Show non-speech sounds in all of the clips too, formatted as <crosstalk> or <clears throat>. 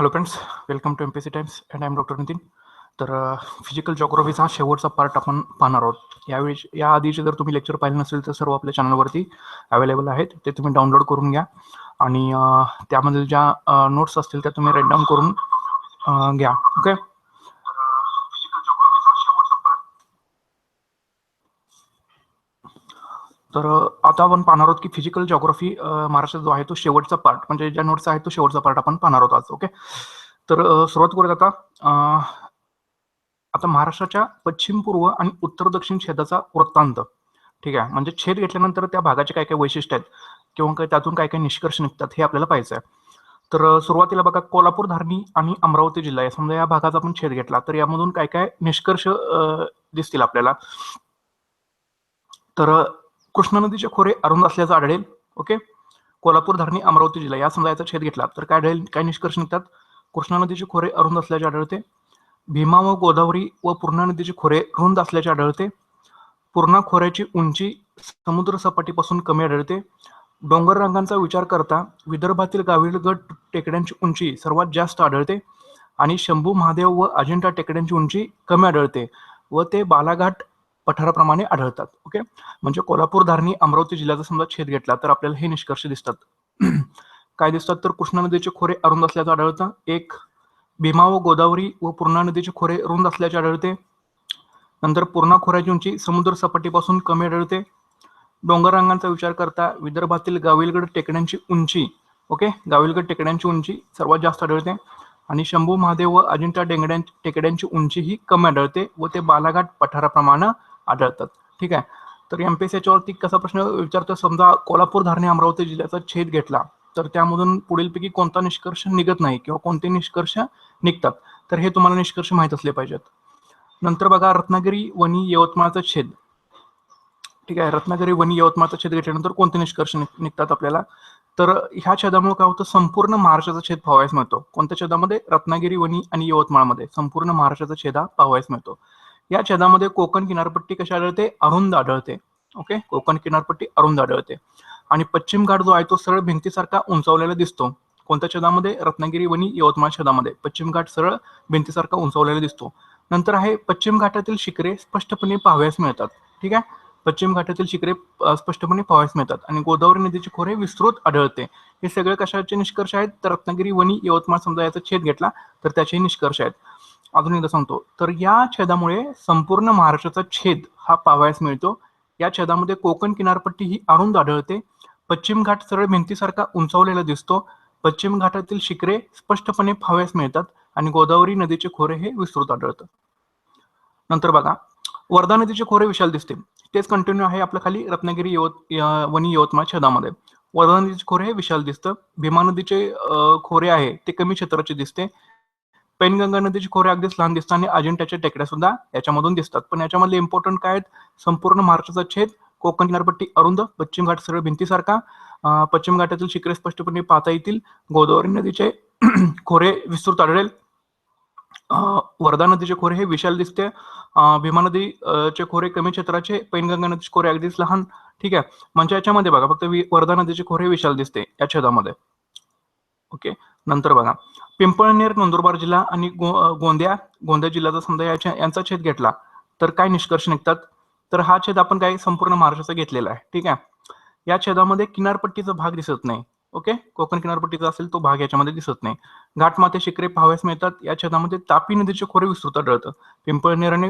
Hello friends welcome to M P C times and I am doctor Nitin तर physical जॉग्रॉफीचा हा शेवटचा part आपण पाहणार आहोत. यावेळी या आधीचे जर तुम्ही लेक्चर पाहिले नसेल तर सर्व आपल्या चॅनलवरती अवेलेबल आहेत. ते तुम्ही डाउनलोड करून घ्या. आणि uh, त्यामधील ज्या uh, नोट्स असतील त्या तुम्ही रेट डाऊन करून uh, घ्या. ओके तर आता आपण पाहणार आहोत की फिजिकल जॉग्राफी महाराष्ट्र जो आहे तो शेवटचा पार्ट म्हणजे ज्या नोट्स आहे तो शेवटचा पार्ट आपण पाहणार आहोत आज ओके तर सुरुवात करूयात आता. आता महाराष्ट्राच्या पश्चिम पूर्व आणि उत्तर दक्षिण छेदाचा वृत्तांत ठीक आहे? म्हणजे छेद घेतल्यानंतर त्या भागाचे काय काय वैशिष्ट्य आहेत? किंवा काही त्यातून काय काय निष्कर्ष निघतात हे आपल्याला पाहिजे आहे तर सुरुवातीला बघा कोल्हापूर धारणी आणि अमरावती जिल्हा या समजा या भागाचा आपण छेद घेतला तर यामधून काय काय निष्कर्ष दिसतील आपल्याला? तर कृष्णा नदीचे खोरे अरुंद असल्याचं आढळेल ओके? कोल्हापूर धारणी अमरावती जिल्हा या समजायचा छेद घेतला. तर काय आढळेल? काय निष्कर्ष निघतात? कृष्णा नदीचे खोरे अरुंद असल्याचे आढळते. भीमा व गोदावरी व पूर्णा नदीचे खोरे रुंद असल्याचे आढळते. पूर्णा खोऱ्याची उंची समुद्र सपाटीपासून कमी आढळते. डोंगर रंगांचा विचार करता विदर्भातील गाविलगड टेकड्यांची उंची सर्वात जास्त आढळते आणि शंभू महादेव व अजिंठा टेकड्यांची उंची कमी आढळते व ते बालाघाट पठाराप्रमाणे आढळतात. ओके? म्हणजे कोल्हापूर धारणी अमरावती जिल्ह्याचा समजा छेद घेतला तर आपल्याला हे निष्कर्ष दिसतात. <clears throat> काय दिसतात तर कृष्णा नदीचे खोरे अरुंद असल्याचं आढळतं. एक भीमा व गोदावरी व पूर्णा नदीचे खोरे रुंद असल्याचे आढळते. नंतर पूर्णा खोऱ्याची उंची समुद्र सपाटीपासून कमी आढळते. डोंगर रांगांचा विचार करता विदर्भातील गाविलगड टेकड्यांची उंची ओके? गाविलगड टेकड्यांची उंची सर्वात जास्त आढळते. आणि शंभू महादेव व अजिंठा डेंगड्यां टेकड्यांची उंची ही कमी आढळते व ते बालाघाट पठाराप्रमाणे आढळतात. ठीक आहे? तर एम पी एस याच्यावरती कसा प्रश्न विचारतो समजा कोल्हापूर धारणे अमरावती जिल्ह्याचा छेद घेतला तर त्यामधून पुढीलपैकी कोणता निष्कर्ष निघत नाही किंवा कोणते निष्कर्ष निघतात? तर हे तुम्हाला निष्कर्ष माहीत असले पाहिजेत. नंतर बघा रत्नागिरी वणी यवतमाळचा छेद. ठीक आहे? रत्नागिरी वणी यवतमाळचा छेद घेतल्यानंतर कोणते निष्कर्ष निघतात आपल्याला? तर ह्या छेदामुळे काय होतं? संपूर्ण महाराष्ट्राचा छेद पाहावयास मिळतो. कोणत्या छेदामध्ये? रत्नागिरी वणी आणि यवतमाळमध्ये संपूर्ण महाराष्ट्राचा छेदा हा पाहावयास मिळतो. या छेदामध्ये कोकण किनारपट्टी कशी आढळते? अरुंद आढळते. ओके कोकण किनारपट्टी अरुंद आढळते. आणि पश्चिम घाट जो आहे तो सरळ भिंतीसारखा उंचावलेला दिसतो. कोणत्या छेदामध्ये? रत्नागिरी वणी यवतमाळ छेदामध्ये. पश्चिम घाट सरळ भिंतीसारखा उंचावलेला दिसतो. नंतर आहे पश्चिम घाटातील शिखरे स्पष्टपणे पाहावयास मिळतात. ठीक आहे? पश्चिम घाटातील शिखरे स्पष्टपणे पाहावयास मिळतात. आणि गोदावरी नदीचे खोरे विस्तृत आढळते. हे सगळे कशाचे निष्कर्ष आहेत? तर रत्नागिरी वणी यवतमाळ समजा याचा छेद घेतला तर त्याचे निष्कर्ष आहेत. अजून एकदा सांगतो. तर या छेदामुळे संपूर्ण महाराष्ट्राचा छेद हा पाहावयास मिळतो. या छेदामध्ये कोकण किनारपट्टी ही अरुंद आढळते. पश्चिम घाट सरळ भिंतीसारखा उंचावलेला दिसतो. पश्चिम घाटातील शिखरे स्पष्टपणे पाहावयास मिळतात आणि गोदावरी नदीचे खोरे हे विस्तृत आढळतं नंतर बघा. वर्धा नदीचे खोरे विशाल दिसते. तेच कंटिन्यू आहे आपल्या खाली रत्नागिरी यवत वणी यवतमाळ छेदामध्ये. वर्धा नदीचे खोरे हे विशाल दिसतं. भीमा नदीचे खोरे आहे ते कमी क्षेत्राचे दिसते. पैनगंगा नदीचे खोरे अगदीच लहान दिसतात आणि अजिंठ्याच्या टेकड्या सुद्धा याच्यामधून दिसतात. पण याच्यामधले इम्पॉर्टंट काय आहेत? संपूर्ण महाराष्ट्राचा छेद कोकण किनारपट्टी अरुंद पश्चिम घाट सरळ भिंतीसारखा. पश्चिम घाटातील शिखरे स्पष्टपणे पाहता येतील. गोदावरी नदीचे <clears throat> खोरे विस्तृत आढळेल. वर्धा नदीचे खोरे हे विशाल दिसते. भीमा नदी चे खोरे कमी क्षेत्राचे पैनगंगा नदीचे खोरे अगदीच लहान. ठीक आहे. म्हणजे याच्यामध्ये बघा फक्त वर्धा नदीचे खोरे विशाल दिसते या छेदामध्ये. ओके? नंतर बघा. पिंपळनेर नंदुरबार जिल्हा आणि गो- गोंदिया गोंदिया जिल्ह्याचा समजा याच्या यांचा छेद घेतला तर काय निष्कर्ष निघतात? तर हा छेद आपण काय संपूर्ण महाराष्ट्राचा घेतलेला आहे ठीक आहे? या छेदामध्ये किनारपट्टीचा भाग दिसत नाही ओके? कोकण किनारपट्टीचा असेल तो भाग याच्यामध्ये दिसत नाही. घाटमाते शिखरे पाहावयास मिळतात या छेदामध्ये तापी नदीचे खोरे विस्तृत आढळतं. पिंपळनेर आणि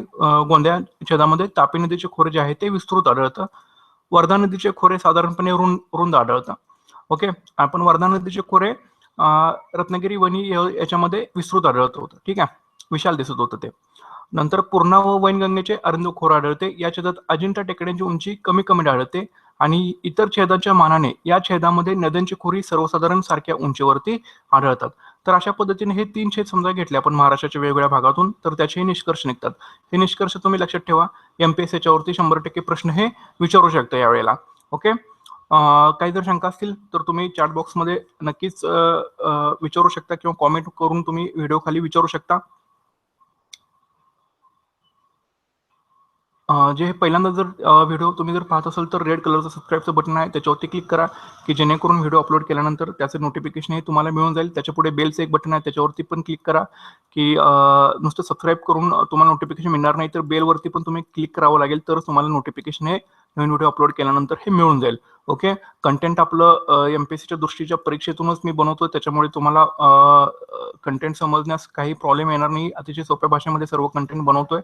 गोंदिया छेदामध्ये तापी नदीचे खोरे जे आहे ते विस्तृत आढळतं. वर्धा नदीचे खोरे साधारणपणे रुंद रुंद आढळतं ओके? आपण वर्धा नदीचे खोरे रत्नागिरी वणी याच्यामध्ये विस्तृत आढळत होतं. ठीक आहे? विशाल दिसत होतं ते. नंतर पूर्णा व वैनगंगेचे अरुंद खोर आढळते. या छेदात अजिंठा टेकड्यांची उंची कमी कमी आढळते आणि इतर छेदाच्या मानाने या छेदामध्ये नद्यांची खोरी सर्वसाधारण सारख्या उंचीवरती आढळतात. तर अशा पद्धतीने हे तीन छेद समजा घेतले आपण महाराष्ट्राच्या वेगवेगळ्या भागातून तर त्याचे निष्कर्ष निघतात. हे निष्कर्ष तुम्ही लक्षात ठेवा. एम पी एस याच्यावरती शंभर टक्के प्रश्न हे विचारू शकता यावेळेला. ओके काही जर शंका असतील तर तुम्ही चॅट बॉक्समध्ये नक्कीच विचारू शकता किंवा कॉमेंट करून तुम्ही व्हिडिओ खाली विचारू शकता. जे हे पहिल्यांदा जर व्हिडिओ तुम्ही जर पाहत असाल तर रेड कलरचं सबस्क्राईबचं बटन आहे. त्याच्यावरती क्लिक करा की जेणेकरून व्हिडिओ अपलोड केल्यानंतर त्याचं नोटिफिकेशनही तुम्हाला मिळून जाईल. त्याच्यापुढे बेलचं एक बटन आहे. त्याच्यावरती पण क्लिक करा की नुसतं सबस्क्राईब करून तुम्हाला नोटिफिकेशन मिळणार नाही तर बेलवरती पण तुम्ही क्लिक करावं लागेल. तर तुम्हाला नोटिफिकेशन हे नवीन व्हिडिओ अपलोड केल्यानंतर हे मिळून जाईल. ओके कंटेंट आपलं एम पी एस सीच्या दृष्टीच्या परीक्षेतूनच मी बनवतो त्याच्यामुळे तुम्हाला कंटेंट समजण्यास काही प्रॉब्लेम येणार नाही. अतिशय सोप्या भाषेमध्ये सर्व कंटेंट बनवतोय.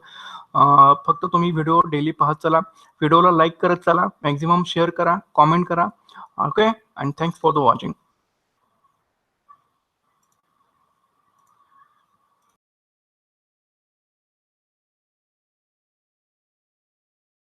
फक्त तुम्ही व्हिडिओ डेली पाहत चला. व्हिडिओला लाईक करत चला. मॅक्झिमम शेअर करा. कॉमेंट करा. Okay and thanks for the watching